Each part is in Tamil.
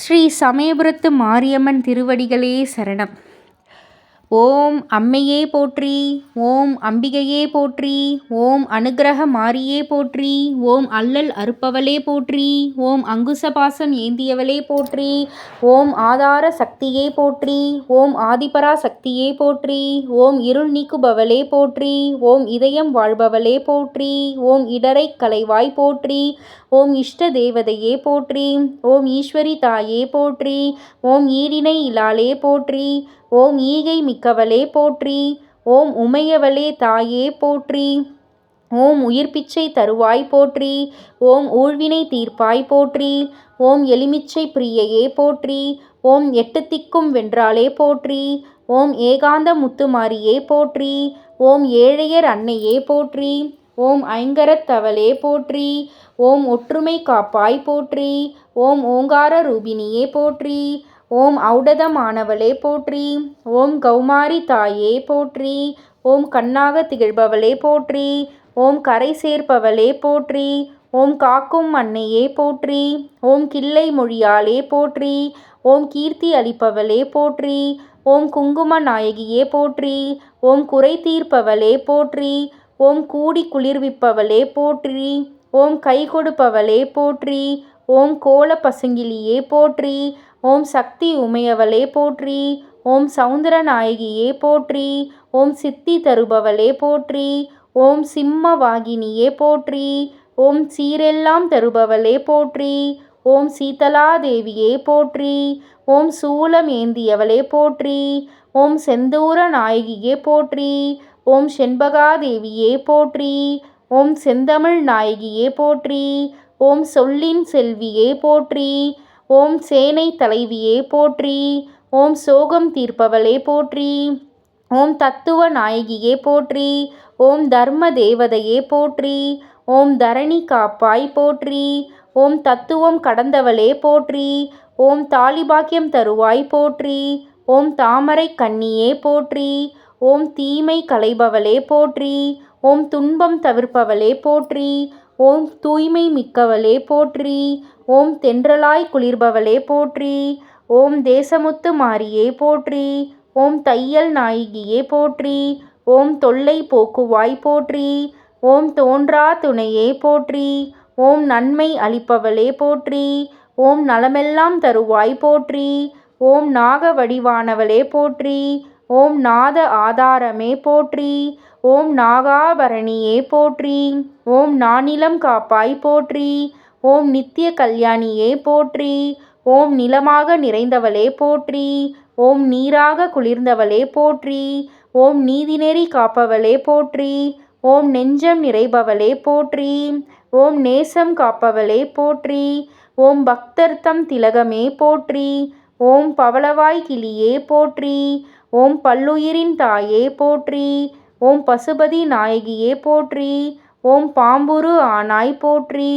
ஸ்ரீ சமயபுரத்து மாரியம்மன் திருவடிகளே சரணம். ஓம் அம்மையே போற்றி ஓம் அம்பிகையே போற்றி ஓம் அனுகிரக மாரியே போற்றி ஓம் அல்லல் அறுப்பவளே போற்றி ஓம் அங்குசபாசம் ஏந்தியவளே போற்றி ஓம் ஆதார சக்தியே போற்றி ஓம் ஆதிபரா சக்தியே போற்றி ஓம் இருள் நீக்குபவளே போற்றி ஓம் இதயம் வாழ்பவளே போற்றி ஓம் இடரை கலைவாய் போற்றி ஓம் இஷ்ட தேவதையே போற்றி ஓம் ஈஸ்வரி தாயே போற்றி ஓம் ஈரினை இலாலே போற்றி ஓம் ஈகை மிக்கவளே போற்றி ஓம் உமையவளே தாயே போற்றி ஓம் உயிர்ப்பிச்சை தருவாய் போற்றி ஓம் ஊழ்வினை தீர்ப்பாய் போற்றி ஓம் எலுமிச்சை பிரியையே போற்றி ஓம் எட்டுத்திக்கும் வென்றாலே போற்றி ஓம் ஏகாந்த முத்துமாரியே போற்றி ஓம் ஏழையர் அன்னையே போற்றி ஓம் ஐங்கரத்தவளே போற்றி ஓம் ஒற்றுமை காப்பாய் போற்றி ஓம் ஓங்கார ரூபினியே போற்றி ஓம் ஔடதமானவளே போற்றி ஓம் கௌமாரி தாயே போற்றி ஓம் கண்ணாக திகழ்பவளே போற்றி ஓம் கரை சேர்ப்பவளே போற்றி ஓம் காக்கும் அன்னையே போற்றி ஓம் கிள்ளை மொழியாலே போற்றி ஓம் கீர்த்தி அளிப்பவளே போற்றி ஓம் குங்கும நாயகியே போற்றி ஓம் குறை தீர்ப்பவளே போற்றி ஓம் கூடி குளிர்விப்பவளே போற்றி ஓம் கை கொடுப்பவளே போற்றி ஓம் கோல பசுங்கிலியே போற்றி ஓம் சக்தி உமையவளே போற்றி ஓம் சவுந்தர நாயகியே போற்றி ஓம் சித்தி தருபவளே போற்றி ஓம் சிம்ம வாகினியே போற்றி ஓம் சீரெல்லாம் தருபவளே போற்றி ஓம் சீதலாதேவியே போற்றி ஓம் சூலம் ஏந்தியவளே போற்றி ஓம் செந்தூர நாயகியே போற்றி ஓம் செண்பகாதேவியே போற்றி ஓம் செந்தமிழ் நாயகியே போற்றி ஓம் சொல்லின் செல்வியே போற்றி ஓம் சேனை தலைவியே போற்றி ஓம் சோகம் தீர்ப்பவளே போற்றி ஓம் தத்துவ நாயகியே போற்றி ஓம் தர்ம தேவதையே போற்றி ஓம் தரணி காப்பாய் போற்றி ஓம் தத்துவம் கடந்தவளே போற்றி ஓம் தாலிபாக்கியம் தருவாய் போற்றி ஓம் தாமரை கண்ணியே போற்றி ஓம் தீமை களைபவளே போற்றி ஓம் துன்பம் தவிர்ப்பவளே போற்றி ஓம் தூய்மை மிக்கவளே போற்றி ஓம் தென்றலாய் குளிர்பவளே போற்றி ஓம் தேசமுத்து மாரியே போற்றி ஓம் தையல் நாயகியே போற்றி ஓம் தொல்லை போக்குவாய் போற்றி ஓம் தோன்றா துணையே போற்றி ஓம் நன்மை அளிப்பவளே போற்றி ஓம் நலமெல்லாம் தருவாய் போற்றி ஓம் நாக வடிவானவளே போற்றி ஓம் நாத ஆதாரமே போற்றி ஓம் நாகாபரணியே போற்றி ஓம் நானிலம் காப்பாய் போற்றி ஓம் நித்திய கல்யாணியே போற்றி ஓம் நிலமாக நிறைந்தவளே போற்றி ஓம் நீராக குளிர்ந்தவளே போற்றி ஓம் நீதிநெறி காப்பவளே போற்றி ஓம் நெஞ்சம் நிறைபவளே போற்றி ஓம் நேசம் காப்பவளே போற்றி ஓம் பக்தர்த்தம் திலகமே போற்றி ஓம் பவளவாய் கிளியே போற்றி ஓம் பல்லுயிரின் தாயே போற்றி ஓம் பசுபதி நாயகியே போற்றி ஓம் பாம்புரு ஆனாய் போற்றி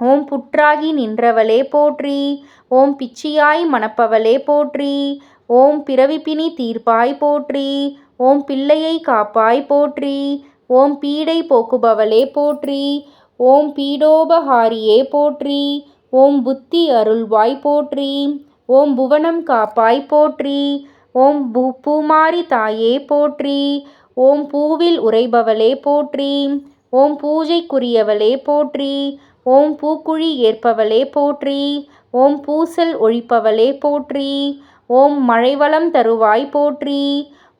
ஓம் புற்றாகி நின்றவளே போற்றி ஓம் பிச்சியாய் மணப்பவளே போற்றி ஓம் பிறவிப்பினி தீர்ப்பாய் போற்றி ஓம் பிள்ளையை காப்பாய் போற்றி ஓம் பீடை போக்குபவளே போற்றி ஓம் பீடோபஹாரியே போற்றி ஓம் புத்தி அருள்வாய் போற்றி ஓம் புவனம் காப்பாய் போற்றி ஓம் பூ பூமாரி தாயே போற்றி ஓம் பூவில் உறைபவளே போற்றி ஓம் பூஜைக்குரியவளே போற்றி ஓம் பூக்குழி ஏற்பவளே போற்றி ஓம் பூசல் ஒழிப்பவளே போற்றி ஓம் மழைவளம் தருவாய் போற்றி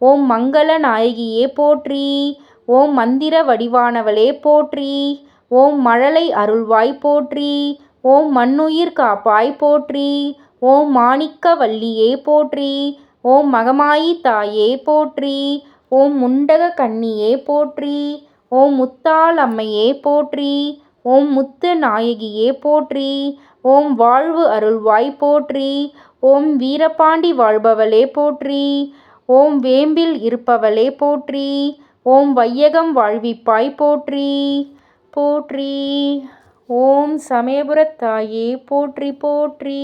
ஓம் மங்கள நாயகியே போற்றி ஓம் மந்திர வடிவானவளே போற்றி ஓம் மழலை அருள்வாய் போற்றி ஓம் மண்ணுயிர் காப்பாய் போற்றி ஓம் மாணிக்க வள்ளியே போற்றி ஓம் மகமாயி தாயே போற்றி. ஓம் முண்டக கன்னியே போற்றி. ஓம் முத்தாள் அம்மையே போற்றி. ஓம் முத்து நாயகியே போற்றி. ஓம் வாழ்வு அருள்வாய் போற்றி. ஓம் வீரபாண்டி வாழ்பவளே போற்றி. ஓம் வேம்பில் இருப்பவளே போற்றி. ஓம் வையகம் வாழ்விப்பாய் போற்றி. போற்றி. ஓம் சமயபுரத்தாயே போற்றி போற்றி.